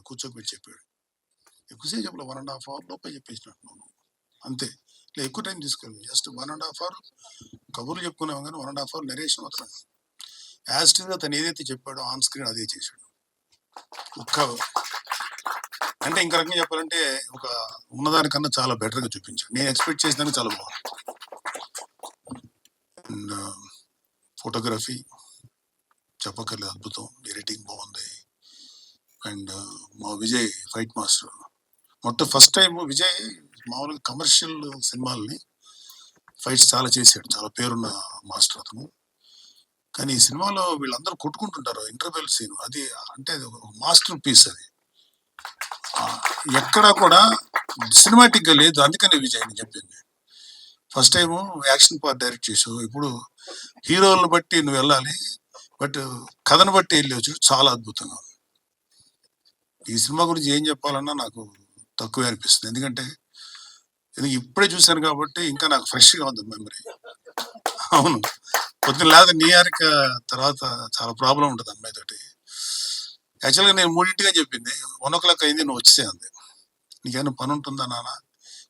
కూర్చోబెట్టి చెప్పాడు. ఎక్కువసేపు చెప్పలే వన్ అండ్ హాఫ్ అవర్ లోపే చెప్పేసినట్టున్నాను అంతే. ఇట్లా ఎక్కువ టైం తీసుకోలేదు just one and half hour కబుర్లు చెప్పుకున్నాం కానీ one and half hour narration మాత్రం యాజ్ తను ఏదైతే చెప్పాడో ఆన్ స్క్రీన్ అదే చేశాడు. ఒక్క అంటే ఇంక రకంగా చెప్పాలంటే ఒక ఉన్నదానికన్నా చాలా బెటర్గా చూపించాడు. నేను ఎక్స్పెక్ట్ చేసిన చాలా బాగుంది. అండ్ uh, ఫోటోగ్రఫీ చెప్పకర్లేదు అద్భుతం. ఎడిటింగ్ బాగుంది. అండ్ మా విజయ్ ఫైట్ మాస్టర్. మొత్తం ఫస్ట్ టైం విజయ్ మామూలుగా కమర్షియల్ సినిమాల్ని ఫైట్స్ చాలా చేశాడు. చాలా పేరున్న మాస్టర్ అతను. కానీ ఈ సినిమాలో వీళ్ళందరూ కొట్టుకుంటుంటారు ఇంటర్వెల్ సీన్ అది అంటే అది ఒక మాస్టర్ పీస్ అది. ఎక్కడ ఎక్కడా కూడా సినిమాటిక్గా లేదు. అందుకనే విజయ్ అని చెప్పింది. First time action part direct చేసావు ఇప్పుడు హీరోలను బట్టి నువ్వు వెళ్ళాలి. బట్ కథను బట్టి వెళ్ళి చాలా అద్భుతంగా ఉంది. ఈ సినిమా గురించి ఏం చెప్పాలన్నా నాకు తక్కువే అనిపిస్తుంది. ఎందుకంటే ఇది ఇప్పుడే చూశాను కాబట్టి ఇంకా నాకు ఫ్రెష్గా ఉంది మెమరీ. అవును. పొద్దున లేదా న్యూయార్క్ తర్వాత చాలా ప్రాబ్లం ఉంటుంది అమ్మాయితోటి యాక్చువల్గా నేను మూడింటిగా చెప్పింది వన్ ఓ క్లాక్ అయింది నువ్వు వచ్చేసే అంది. నీకేమైనా పని ఉంటుందా నాన్న?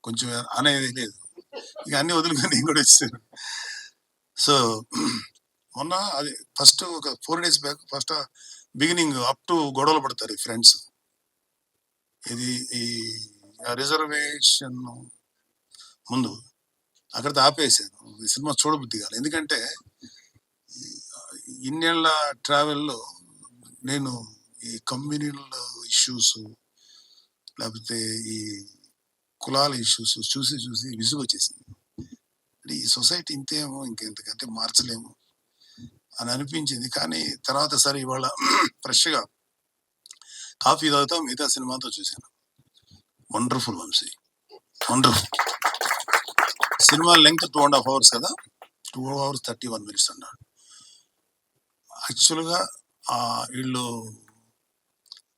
కొంచెం అనేది లేదు. ఇక అన్ని వదులుకొని నేను కూడా వచ్చాను సో మొన్న అది ఫస్ట్ ఒక four days back first beginning up to గొడవలు పడతారు ఈ ఫ్రెండ్స్. ఇది ఈ రిజర్వేషన్ ముందు అక్కడ ఆపేసాను ఈ సినిమా చూడబుద్ధి కాదు ఎందుకంటే ఈ- ఇన్నేళ్ళ ట్రావెల్లో నేను ఈ కమ్యూనిల్ ఇష్యూస్ లేకపోతే ఈ కులాల ఇష్యూస్ చూసి చూసి విసుగు వచ్చేసింది ఈ సొసైటీ ఇంతేమో ఇంకెంతకంటే మార్చలేము అని అనిపించింది. కానీ తర్వాత సరే ఇవాళ ఫ్రెష్గా కాఫీ తాగుతా మిగతా సినిమాతో చూశాను. Wonderful Vamshi wonderful cinema length two and half hours కదా? Two hours thirty one minutes అన్నాడు యాక్చువల్గా వీళ్ళు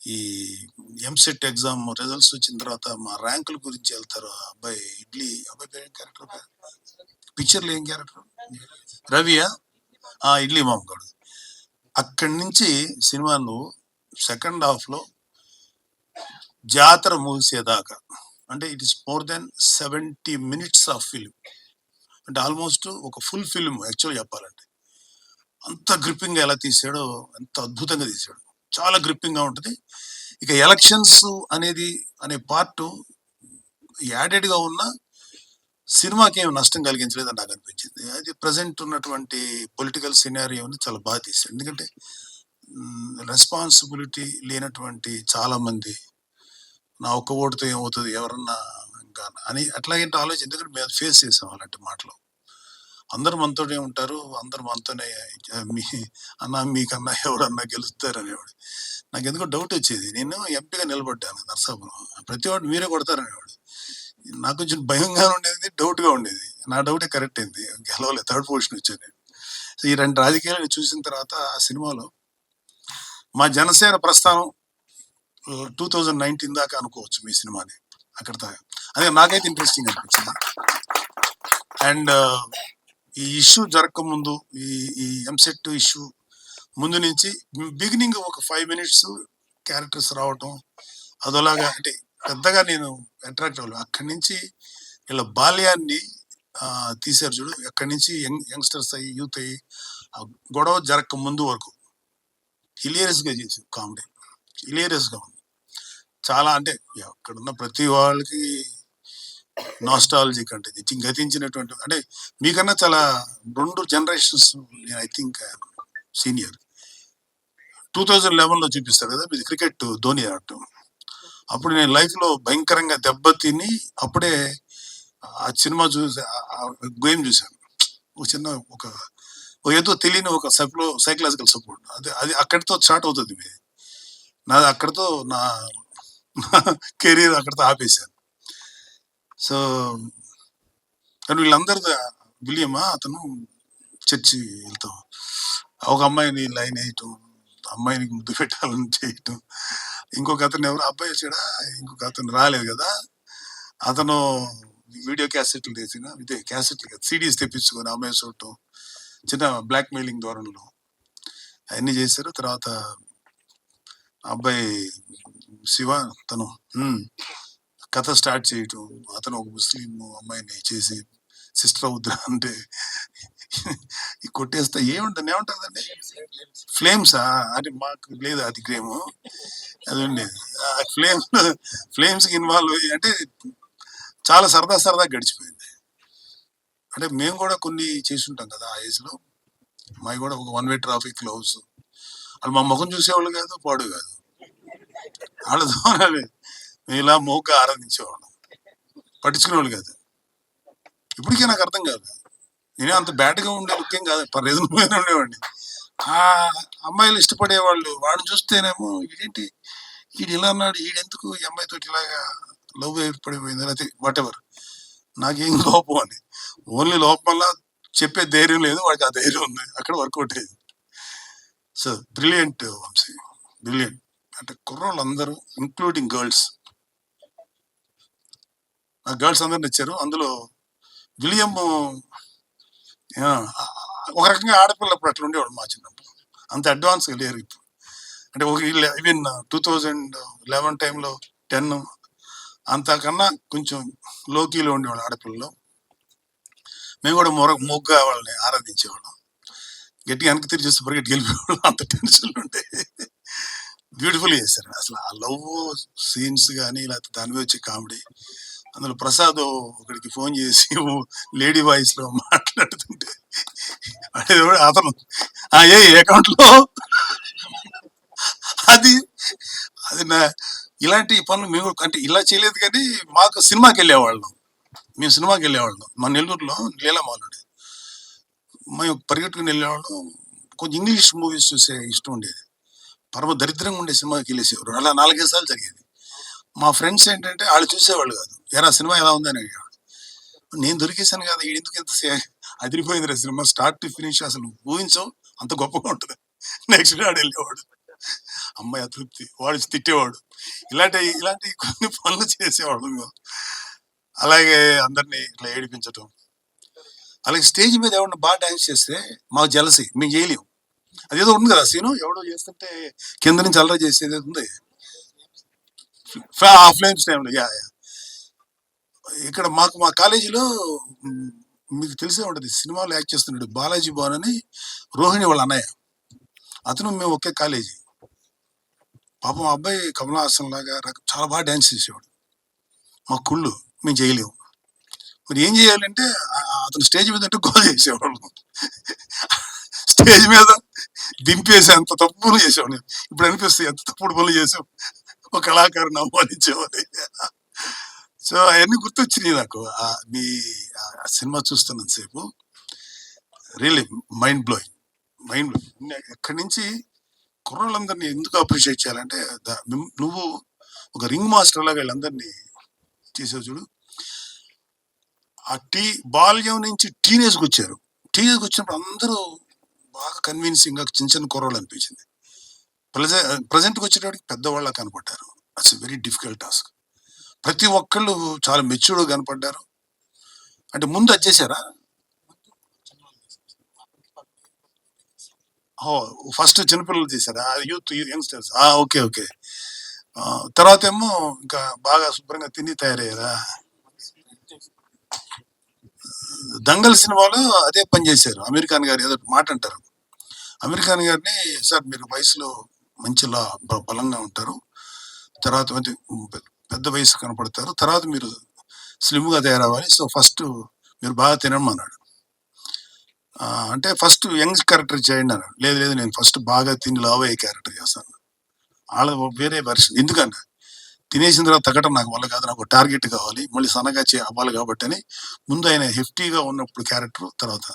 ఈ ఎంసెట్ ఎగ్జామ్ రిజల్ట్స్ వచ్చిన తర్వాత మా ర్యాంకుల గురించి వెళ్తారు అబ్బాయి. ఇడ్లీ అబ్బాయి పేరు క్యారెక్టర్ పిక్చర్లో ఏం క్యారెక్టర్ రవియా? ఇడ్లీ మామగాడు. అక్కడి నుంచి సినిమాను సెకండ్ హాఫ్లో జాతర ముగిసేదాకా. అంటే it is more than seventy minutes of film అంటే ఆల్మోస్ట్ ఒక ఫుల్ ఫిల్మ్ యాక్చువల్ చెప్పాలంటే. అంత గ్రిప్పింగ్ ఎలా తీసాడో ఎంత అద్భుతంగా తీసాడు. చాలా గ్రిప్పింగ్గా ఉంటుంది. ఇక ఎలక్షన్స్ అనేది అనే పార్ట్ యాడెడ్గా ఉన్న సినిమాకి ఏమి నష్టం కలిగించలేదని నాకు అనిపించింది. అది ప్రజెంట్ ఉన్నటువంటి పొలిటికల్ సినారియోని చాలా బాగా తీసాడు. ఎందుకంటే రెస్పాన్సిబిలిటీ లేనటువంటి చాలామంది నా ఒక్క ఓటుతో ఏమవుతుంది? ఎవరన్నా ఇంకా అని అట్లాగేంటి ఆలోచన? ఎందుకంటే మేము ఫేస్ చేసాం అలాంటి మాటలు. అందరు మనతోనే ఉంటారు. అందరు మనతోనే మీ అన్న మీకన్నా ఎవరన్నా గెలుస్తారు అనేవాడు. నాకు ఎందుకో డౌట్ వచ్చేది. నేను ఎంపీగా నిలబడ్డాను నర్సాపురం. ప్రతి వాడు మీరే కొడతారనేవాడు. నాకు కొంచెం భయంగా ఉండేది డౌట్గా ఉండేది. నా డౌటే కరెక్ట్ అయింది. గెలవలే థర్డ్ పొజిషన్ వచ్చాను ఈ రెండు రాజకీయాలు చూసిన తర్వాత ఆ సినిమాలో మా జనసేన ప్రస్థానం టూ థౌజండ్ నైన్టీన్ దాకా అనుకోవచ్చు మీ సినిమాని అక్కడ దాకా. అదే నాకైతే ఇంట్రెస్టింగ్ అనిపించింది. అండ్ ఈ ఇష్యూ జరగకముందు ఈ ఈ ఎంసెట్ ఇష్యూ ముందు నుంచి బిగినింగ్ ఒక ఫైవ్ మినిట్స్ క్యారెక్టర్స్ రావటం అదోలాగా అంటే పెద్దగా నేను అట్రాక్ట్ అవ్వలేదు. అక్కడి నుంచి వీళ్ళ బాల్యాన్ని తీసారు తీశారు చూడు. అక్కడి నుంచి యంగ్ యంగ్స్టర్స్ అయ్యి యూత్ అయ్యి ఆ గొడవ జరగక ముందు వరకు హిలియరస్ చేసి కామెడీ హిలియరస్గా ఉంది. చాలా అంటే అక్కడున్న ప్రతి వాళ్ళకి నాస్టాలజీ అంటే గతించినటువంటి అంటే మీకన్నా చాలా రెండు జనరేషన్స్ నేను I think senior two thousand లెవెన్లో చూపిస్తారు కదా మీది క్రికెట్ ధోని ఆడటం అప్పుడు నేను లైఫ్లో భయంకరంగా దెబ్బతిని అప్పుడే ఆ సినిమా చూసి గేమ్ చూశాను. ఒక చిన్న ఒక ఏదో తెలియని ఒక సైకలో సైకలాజికల్ సపోర్ట్ అది అది అక్కడితో స్టార్ట్ అవుతుంది. మీది నాది అక్కడితో నా కెరీర్ అక్కడితో ఆపేశాను సో కానీ వీళ్ళందరూ విలియమా? అతను చర్చి వెళ్తాం ఒక అమ్మాయిని లైన్ వేయటం అమ్మాయిని ముద్దు పెట్టాలని చేయటం. ఇంకొక అతను ఎవరు అబ్బాయి వచ్చాడా? ఇంకొక అతను రాలేదు కదా? అతను వీడియో క్యాసెట్లు తెచ్చిన ఇదే క్యాసెట్లు కదా సిడీస్ తెప్పించుకొని అమ్మాయి చూడటం చిన్న బ్లాక్ మెయిలింగ్ ధోరణిలో. అవన్నీ చేశారు. తర్వాత అబ్బాయి శివ తను కథ స్టార్ట్ చేయటం అతను ఒక ముస్లిం అమ్మాయిని చేసి సిస్టర్ అవుద్దా అంటే కొట్టేస్తా ఏముంటుంది ఏముంటుందండి? ఫ్లేమ్స్? అది మాకు లేదు అది గ్రేమ్ అది ఉండేది ఫ్లేమ్స్ ఇన్వాల్వ్ అయ్యి అంటే చాలా సరదా సరదా గడిచిపోయింది. అంటే మేము కూడా కొన్ని చేసి ఉంటాం కదా ఆ ఏజ్లో. మావి కూడా ఒక వన్ వే ట్రాఫిక్ క్లోజ్ వాళ్ళు మా ముఖం చూసేవాళ్ళు కాదు పాడు కాదు. వాళ్ళతో మేము ఇలా మోగ్గా ఆరాధించేవాళ్ళం. పట్టించుకునేవాళ్ళు కాదు. ఇప్పటికీ నాకు అర్థం కాదు. నేనే అంత బ్యాడ్గా ఉండే ముఖ్యం కాదు. పర్లేదు ఉండేవాడిని. ఆ అమ్మాయిలు ఇష్టపడేవాళ్ళు. వాడిని చూస్తేనేమో ఇదేంటి ఈడు ఇలా అన్నాడు. వీడెందుకు ఈ అమ్మాయితో ఇలాగా లవ్ ఏర్పడిపోయింది లేకపోతే వాట్ ఎవర్ నాకేం లోపం అని. ఓన్లీ లోపం వల్ల చెప్పే ధైర్యం లేదు. వాడికి ఆ ధైర్యం ఉంది. అక్కడ వర్కౌట్ అయ్యింది. So brilliant Vamshi. బ్రిలియంట్. అంటే కుర్రోళ్ళు అందరూ ఇంక్లూడింగ్ గర్ల్స్ ఆ గర్ల్స్ అందరిని ఇచ్చారు. అందులో విలియం ఒక రకంగా ఆడపిల్లప్పుడు అట్లా ఉండేవాడు మా చిన్నప్పుడు. అంత అడ్వాన్స్గా లేరు ఇప్పుడు. అంటే ఒక ఈవెన్ టూ థౌజండ్ లెవెన్ టైంలో టెన్ అంతకన్నా కొంచెం లోకీలో ఉండేవాళ్ళు ఆడపిల్లలు. మేము కూడా మొర మొగ్గా వాళ్ళని ఆరాధించేవాళ్ళం. గట్టిగా వెనక్కి తిరిగి చూస్తే పరిగెట్టి గెలిపేవాళ్ళం అంత టెన్షన్లు ఉంటాయి బ్యూటిఫుల్ చేశారు. అసలు ఆ లవ్ సీన్స్ కానీ లేకపోతే దాని మీద వచ్చే కామెడీ అందులో ప్రసాద్ ఒకడికి ఫోన్ చేసి లేడీ వాయిస్లో మాట్లాడుతుంటే అంటే అతను. ఆ ఏ అకౌంట్లో? అది అది నా ఇలాంటి పనులు మేము అంటే ఇలా చేయలేదు కానీ మాకు సినిమాకి వెళ్ళేవాళ్ళం. మేము సినిమాకి వెళ్ళేవాళ్ళం. మా నెల్లూరులో లీలామాలుడు మేము పరిగెట్టుకుని వెళ్ళేవాళ్ళం. కొంచెం ఇంగ్లీష్ మూవీస్ చూసే ఇష్టం ఉండేది. పరమ దరిద్రంగా ఉండే సినిమాకి వెళ్ళేసేవారు అలా నాలుగైదు సార్లు జరిగేది. మా ఫ్రెండ్స్ ఏంటంటే వాళ్ళు చూసేవాళ్ళు కాదు. ఎరా సినిమా ఎలా ఉందని అడిగేవాడు నేను దొరికేసాను కదా. ఎందుకు ఇంత సే- అదిరిపోయింది రా సినిమా. స్టార్ట్ టు ఫినిష్ అసలు ఊహించవు. అంత గొప్పగా ఉంటుంది. నెక్స్ట్ డే ఆడు వెళ్ళేవాడు. అమ్మాయి అతృప్తి. వాడు తిట్టేవాడు. ఇలాంటి ఇలాంటి కొన్ని పనులు చేసేవాడు అలాగే అందరినీ ఇట్లా ఏడిపించటం. అలాగే స్టేజ్ మీద ఎవరిని బాగా డాన్స్ చేస్తే మాకు జలసి. మేము చేయలేము అదేదో ఉంది కదా సీను? ఎవడో చేస్తుంటే కింద నుంచి అల్లరి చేసేది ఉంది. ఫ్లేమ్స్ టైంలో యా యా. ఇక్కడ మాకు మా కాలేజీలో మీకు తెలిసే ఉంటుంది సినిమాలో యాక్ట్ చేస్తున్నాడు బాలాజీ భవన్ అని రోహిణి వాళ్ళ అన్నయ్య. అతను మేము ఒకే కాలేజీ. పాపం ఆ అబ్బాయి కమలహాసన్ లాగా చాలా బాగా డాన్స్ చేసేవాడు. మా కుళ్ళు మేము చేయలేము. మరి ఏం చేయాలంటే అతను స్టేజ్ మీద అంటే గోల్ చేసేవాడు. స్టేజ్ మీద దింపేసి అంత తప్పులు నేను. ఇప్పుడు అనిపిస్తుంది ఎంత తప్పుడు పనులు చేసాం ఒక కళాకారుని అవమానించేవాడు. సో అవన్నీ గుర్తొచ్చినాయి నాకు. మీ ఆ cinema చూస్తున్నంతసేపు really mind blowing mind blowing ఎక్కడి నుంచి కుర్రోళ్ళందరినీ ఎందుకు అప్రిషియేట్ చేయాలంటే నువ్వు- నువ్వు ఒక రింగ్ మాస్టర్ లాగా వీళ్ళందరినీ చేసావు చూడు. ఆ టీ బాల్యం నుంచి టీనేజ్కి వచ్చారు టీనేజ్కి వచ్చినప్పుడు అందరూ బాగా కన్విన్సింగ్గా చిన్న చిన్న కుర్రోళ్ళు అనిపించింది. ప్రజెంట్కి వచ్చేటప్పటికి పెద్దవాళ్ళ కనపడ్డారు. అట్స్ వెరీ డిఫికల్ట్ టాస్క్ ప్రతి ఒక్కళ్ళు చాలా మెచ్యూర్డ్ కనపడ్డారు. అంటే ముందు అది చేశారా? ఓ ఫస్ట్ చిన్నపిల్లలు చేశారా? యూత్ యంగ్స్టర్స్ ఓకే ఓకే తర్వాత ఏమో ఇంకా బాగా శుభ్రంగా తిని తయారయ్యారా? దంగల్ సినిమాలో అదే పని చేశారు. అమీర్ ఖాన్ గారు ఏదో మాట అంటారు. అమీర్ ఖాన్ గారిని సార్ మీరు వయసులో మంచిలా బ- బలంగా ఉంటారు. తర్వాత పెద్ద వయసు కనపడతారు. తర్వాత మీరు స్లిమ్గా తయారవ్వాలి. సో ఫస్ట్ మీరు బాగా తినమన్నాడు అన్నాడు. అంటే ఫస్ట్ యంగ్ క్యారెక్టర్ చేయండి అన్నాడు. లేదు లేదు నేను ఫస్ట్ బాగా తిని లావ్ అయ్యే క్యారెక్టర్ చేస్తాను వాళ్ళ వేరే వెర్షన్ ఎందుకన్నా తినేసిన తర్వాత తగ్గటం నాకు వల్ల కాదు. నాకు టార్గెట్ కావాలి. మళ్ళీ సన్నగా చే అవ్వాలి కాబట్టి అని ముందు ఆయన హెఫ్టీగా ఉన్నప్పుడు క్యారెక్టర్ తర్వాత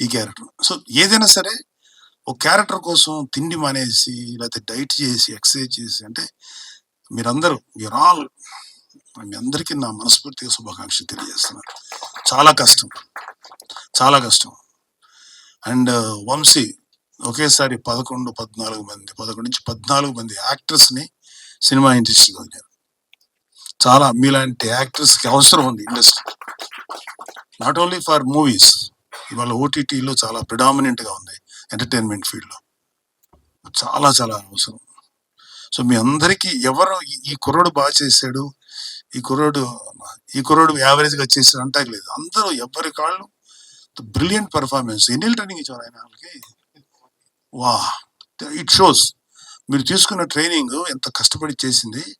ఈ క్యారెక్టర్. సో ఏదైనా సరే ఒక క్యారెక్టర్ కోసం తిండి మానేసి లేకపోతే డైట్ చేసి ఎక్సర్సైజ్ చేసి అంటే మీరందరూ మీరు ఆల్ మీ అందరికీ నా మనస్ఫూర్తిగా శుభాకాంక్షలు తెలియజేస్తున్నాను. చాలా కష్టం. చాలా కష్టం. అండ్ వంశీ ఒకేసారి పదకొండు పద్నాలుగు మంది పదకొండు నుంచి పద్నాలుగు మంది యాక్టర్స్ని సినిమా ఇండస్ట్రీలో వదిలారు. చాలా మీలాంటి యాక్టర్స్కి అవసరం ఉంది industry. Not only for movies ఇవాళ ఓటీటీలో చాలా ప్రిడామినెంట్గా ఉంది ఎంటర్టైన్మెంట్ ఫీల్డ్లో. చాలా చాలా అవసరం. సో మీ అందరికీ ఎవరు ఈ- కుర్రోడు బాగా చేశాడు ఈ కుర్రోడు ఈ కుర్రోడు యావరేజ్గా చేశాడు అంటాక లేదు. అందరూ ఎవరి కాళ్ళు బ్రిలియంట్ పర్ఫార్మెన్స్. ఎన్ని ట్రైనింగ్ ఇచ్చారు ఆయన వాళ్ళకి? వా ఇట్ షోస్. మీరు తీసుకున్న ట్రైనింగ్ ఎంత కష్టపడి చేసింది.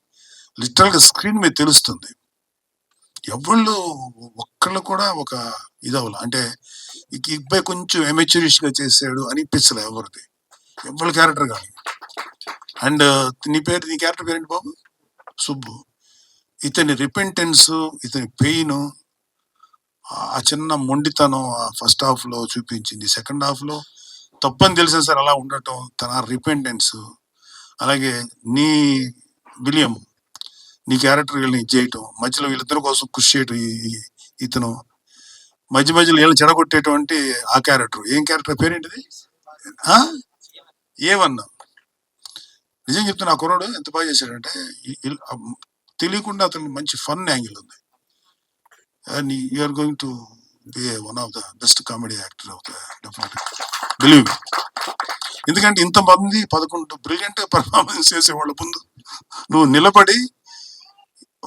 లిటరల్గా స్క్రీన్ మీద తెలుస్తుంది. ఎవళ్ళు ఒక్కళ్ళు కూడా ఒక ఇదవల అంటే ఈ అబ్బాయి కొంచెం ఎమెచ్యూరిష్గా చేశాడు అనిపించలే ఎవరిది. ఎవరి క్యారెక్టర్ కానీ అండ్ నీ పేరు నీ క్యారెక్టర్ పేరేంటి బాబు? సుబ్బు. ఇతని రిపెంటెన్స్ ఇతని పెయిన్ ఆ చిన్న మొండితనం ఫస్ట్ హాఫ్లో చూపించింది. సెకండ్ హాఫ్లో తప్పని తెలిసిన సార్ అలా ఉండటం తన రిపెంటెన్స్ అలాగే నీ విలియం నీ క్యారెక్టర్ వీళ్ళని చేయటం మధ్యలో వీళ్ళిద్దరి కోసం కృషి చేయటం ఈ- ఇతను. మధ్య మధ్యలో వీళ్ళని చెడగొట్టేటువంటి ఆ క్యారెక్టర్ ఏం క్యారెక్టర్ పేరేంటిది? ఏవన్నా నిజం చెప్తున్నా ఆ కుర్రాడు ఎంత బాగా చేశాడంటే తెలియకుండా అతనికి మంచి ఫన్ యాంగిల్ ఉంది. And you are going to be one of the best comedy actor of the definite believe ఎందుకంటే ఇంతమంది పదకొండు బ్రిలియంట్ పర్ఫార్మెన్స్ చేసే వాళ్ళ ముందు నువ్వు నిలబడి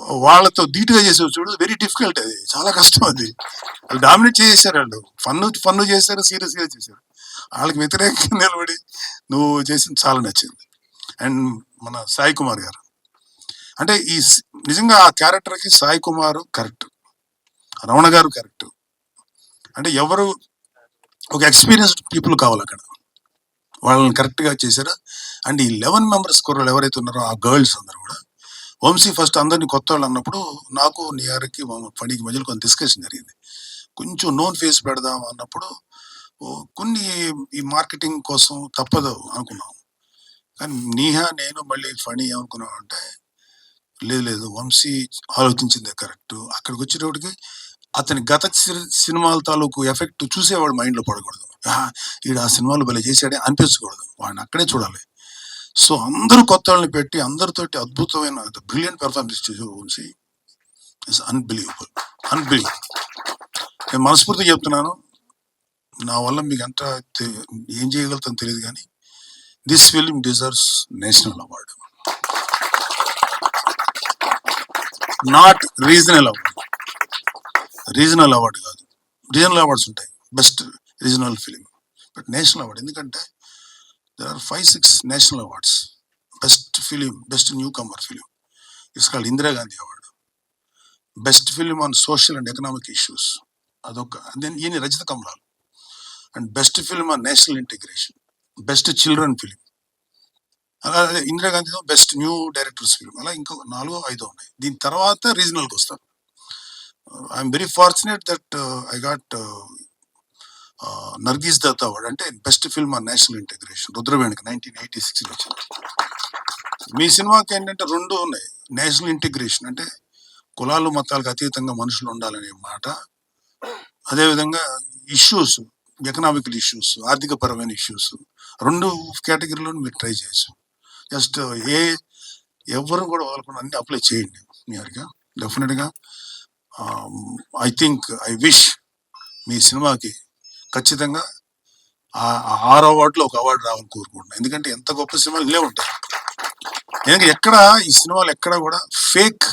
వాళ్ళతో ధీటుగా చేసే చూడు వెరీ డిఫికల్ట్ అది. చాలా కష్టం అది. వాళ్ళు డామినేట్ చేసేసారు వాళ్ళు. ఫన్ను ఫన్ను చేశారు సీరియస్గా చేశారు. వాళ్ళకి వ్యతిరేకంగా నిలబడి నువ్వు చేసింది చాలా నచ్చింది. అండ్ మన సాయి కుమార్ గారు. అంటే ఈ నిజంగా ఆ క్యారెక్టర్కి సాయి కుమార్ కరెక్ట్. రమణ గారు కరెక్ట్. అంటే ఎవరు ఒక ఎక్స్పీరియన్స్డ్ పీపుల్ కావాలి అక్కడ. వాళ్ళని కరెక్ట్గా చేశారు. అండ్ ఈ లెవెన్ మెంబర్స్ కుర్రలు ఎవరైతే ఉన్నారో ఆ గర్ల్స్ అందరూ కూడా వంశీ ఫస్ట్ అందరినీ కొత్త వాళ్ళు అన్నప్పుడు నాకు నియార్కి పనికి మధ్యలో కొంత డిస్కషన్ జరిగింది. కొంచెం నోన్ ఫేస్ పెడదాం అన్నప్పుడు కొన్ని ఈ మార్కెటింగ్ కోసం తప్పదు అనుకున్నాం కానీ నీహా నేను మళ్ళీ ఫణి ఏమనుకున్నాం అంటే లేదు లేదు వంశీ ఆలోచించిందే కరెక్ట్ అక్కడికి వచ్చేటప్పటికి అతని గత సినిమాల తాలూకు ఎఫెక్ట్ చూసేవాడు మైండ్లో పడకూడదు. ఈడ ఆ సినిమాలు భలే చేశాడే అనిపించకూడదు. వాడిని అక్కడే చూడాలి. సో అందరూ కొత్త వాళ్ళని పెట్టి అందరితోటి అద్భుతమైన బ్రిలియంట్ పెర్ఫార్మెన్స్ చేసి వంశీ. ఇట్స్ అన్బిలీవబుల్ అన్బిలీవబుల్ నేను మనస్ఫూర్తిగా చెప్తున్నాను. నా వల్ల మీకు ఎంత ఏం చేయగలుగుతాను తెలియదు కానీ this film deserves national award not regional award regional award కాదు. రీజనల్ అవార్డ్స్ ఉంటాయి. Best regional film but national award ఎందుకంటే there are five six national awards best film best new comer film it's called Indira Gandhi award best film on social and economic issues అదొక then ఈయన Rajitha కమలాలు and best film on national integration best children film అలా ఇందిరాగాంధీతో best new directors film అలా ఇంకో నాలుగో ఐదో ఉన్నాయి. దీని తర్వాత రీజనల్కి వస్తారు I'm very fortunate that I got Nargis Dutt award అంటే best film on national integration రుద్రవేణికి nineteen eighty six వచ్చింది. మీ సినిమాకి ఏంటంటే రెండు ఉన్నాయి. నేషనల్ ఇంటిగ్రేషన్ అంటే కులాలు మతాలకు అతీతంగా మనుషులు ఉండాలనే మాట. అదేవిధంగా ఇష్యూస్ ఎకనామికల్ ఇష్యూస్ ఆర్థిక పరమైన ఇష్యూస్ రెండు కేటగిరీలో మీరు ట్రై చేయొచ్చు. జస్ట్ ఏ ఎవరు కూడా వదలకుండా అన్ని అప్లై చేయండి మీరుగా డెఫినెట్గా ఐ థింక్ ఐ విష్ మీ సినిమాకి ఖచ్చితంగా ఆ ఆరు అవార్డులో ఒక అవార్డు రావాలని కోరుకుంటున్నాను ఎందుకంటే ఎంత గొప్ప సినిమాలు ఇల్లే ఉంటాయి. ఎందుకంటే ఎక్కడ ఈ సినిమాలు ఎక్కడ కూడా ఫేక్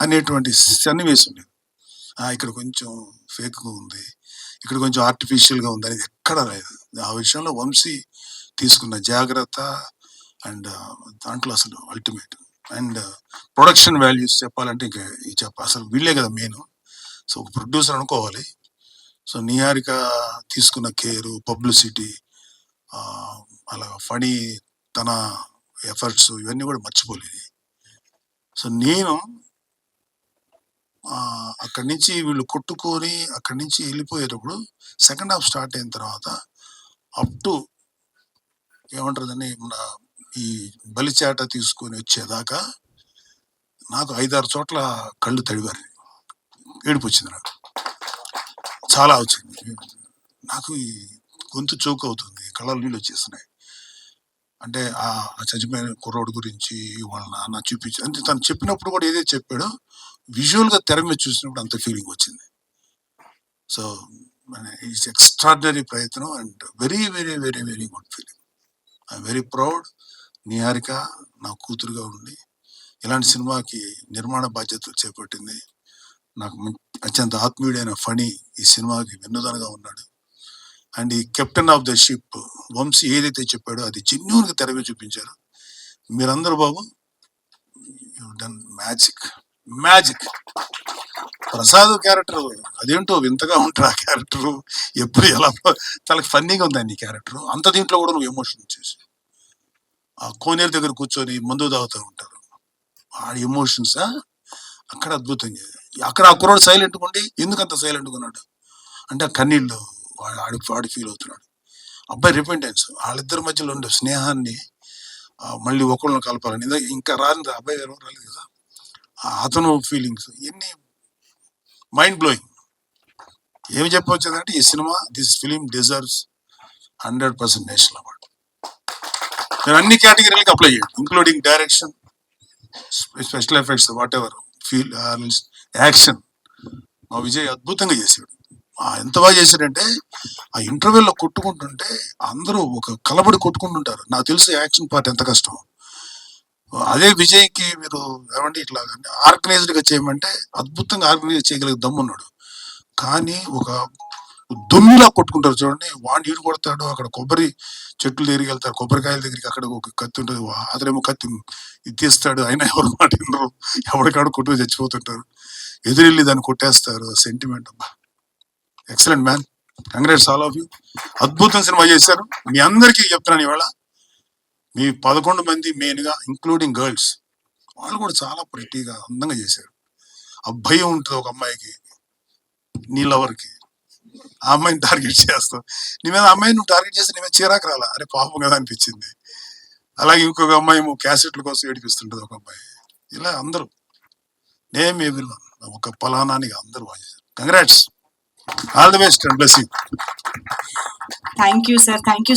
అనేటువంటి సన్నివేశం లేదు. ఇక్కడ కొంచెం ఫేక్గా ఉంది. ఇక్కడ కొంచెం ఆర్టిఫిషియల్గా ఉంది అనేది ఎక్కడ లేదు. ఆ విషయంలో వంశీ తీసుకున్న జాగ్రత్త అండ్ దాంట్లో అసలు అల్టిమేట్. అండ్ ప్రొడక్షన్ వాల్యూస్ చెప్పాలంటే ఇంకా చెప్ప అసలు వీళ్ళే కదా మెయిన్. సో ఒక ప్రొడ్యూసర్ అనుకోవాలి. సో నిహారిక తీసుకున్న కేరు పబ్లిసిటీ అలా ఫణి తన ఎఫర్ట్స్ ఇవన్నీ కూడా మర్చిపోలేదు సో నేను అక్కడి నుంచి వీళ్ళు కొట్టుకొని అక్కడి నుంచి వెళ్ళిపోయేటప్పుడు సెకండ్ హాఫ్ స్టార్ట్ అయిన తర్వాత అప్ టు ఏమంటారు మన ఈ బలిచాట తీసుకొని వచ్చేదాకా నాకు ఐదారు చోట్ల కళ్ళు తడివారు ఏడుపు వచ్చింది నాకు. చాలా వచ్చింది. నాకు ఈ గొంతు చౌక్ అవుతుంది. కళ్ళ నీళ్ళు వచ్చేస్తున్నాయి. అంటే ఆ ఆ చచ్చిపోయిన కుర్రోడు గురించి వాళ్ళ నాన్న చూపించి అంటే తను చెప్పినప్పుడు కూడా ఏదైతే చెప్పాడో విజువల్గా తెర మీద చూసినప్పుడు అంత ఫీలింగ్ వచ్చింది. సో ఈస్ ఎక్స్ట్రాడినరీ ప్రయత్నం and very very very very good feeling I very proud Niharika నా కూతురుగా ఉండి ఇలాంటి సినిమాకి నిర్మాణ బాధ్యతలు చేపట్టింది. నాకు అత్యంత ఆత్మీయుడైన ఫణి ఈ సినిమాకి వెన్నుదనగా ఉన్నాడు. అండ్ ఈ captain of the ship Vamshi ఏదైతే చెప్పాడో అది జెన్యున్గా తెరవి చూపించారు. మీరందరూ బాబు done magic magic Prasad character అదేంటో వింతగా ఉంటారు ఆ క్యారెక్టర్. ఎప్పుడు ఎలా చాలా ఫన్నీగా ఉందండి ఈ క్యారెక్టర్? అంత దీంట్లో కూడా నువ్వు ఎమోషన్ చేసి. ఆ కోనేరు దగ్గర కూర్చొని మందు తాగుతూ ఉంటారు. ఆ ఎమోషన్స్? అక్కడ అద్భుతంగా అక్కడ ఆ కుర్రాడు సైలెంట్ ఉండి ఎందుకు అంత సైలెంట్ ఉన్నాడు? అంటే ఆ కన్నీళ్ళు వాడు ఆడి వాడు ఫీల్ అవుతున్నాడు. అబ్బాయి రిపెంటెన్స్ వాళ్ళిద్దరి మధ్యలో ఉండే స్నేహాన్ని మళ్ళీ ఒకళ్ళని కలపాలని. ఇంకా రాని అబ్బాయి గారు రాలేదు కదా? అతను ఫీలింగ్స్ ఇవన్నీ మైండ్ బ్లోయింగ్ ఏమి చెప్పవచ్చు అంటే ఈ cinema this film deserves hundred percent national award నేను అన్ని కేటగిరీలకు అప్లై చేయండి including direction special effects whatever feel action. మా విజయ్ అద్భుతంగా చేశాడు. ఎంత బాగా చేశాడంటే ఆ ఇంటర్వ్యూలో కొట్టుకుంటుంటే అందరూ ఒక కలబడి కొట్టుకుంటుంటారు. నాకు తెలుసు యాక్షన్ పార్ట్ ఎంత కష్టం. అదే విజయ్కి మీరు ఏమంటే ఇట్లా ఆర్గనైజ్డ్గా చేయమంటే అద్భుతంగా ఆర్గనైజ్ చేయగలిగే దమ్మున్నాడు. కానీ ఒక దుమ్మిలా కొట్టుకుంటారు చూడండి. వాడిని ఈడు కొడతాడు అక్కడ కొబ్బరి చెట్లు దగ్గరికి వెళ్తారు. కొబ్బరికాయల దగ్గరికి అక్కడ ఒక కత్తి ఉంటుంది. అతనేమో కత్తి ఇది తీస్తాడు అయినా ఎవరు మాట వినరు. ఎవరికాడు కొట్టుకు చచ్చిపోతుంటారు. ఎదురెళ్ళి దాన్ని కొట్టేస్తారు. సెంటిమెంట్ అబ్బా. Excellent man congrats all of you అద్భుతం సినిమా చేశారు. మీ అందరికీ చెప్తున్నాను ఇవాళ. మీ పదకొండు మంది మెయిన్గా ఇంక్లూడింగ్ గర్ల్స్ వాళ్ళు కూడా చాలా ప్రెట్టీగా అందంగా చేశారు. ఆ భయం ఉంటుంది ఒక అమ్మాయికి నీ లవర్కి ఆ అమ్మాయిని టార్గెట్ చేస్తావు. నీ మీద అమ్మాయిని నువ్వు టార్గెట్ చేస్తే నీ మీద చీరాకు రాలా? అరే పాపం కదా అనిపించింది. అలాగే ఇంకొక అమ్మాయి ఏమో క్యాసెట్ల కోసం ఏడిపిస్తుంటుంది ఒక అమ్మాయి. ఇలా అందరూ. నేమ్ ఏ విలన్ ఒక పలానాని అందరూ బాగా congrats all the best and blessing thank you sir thank you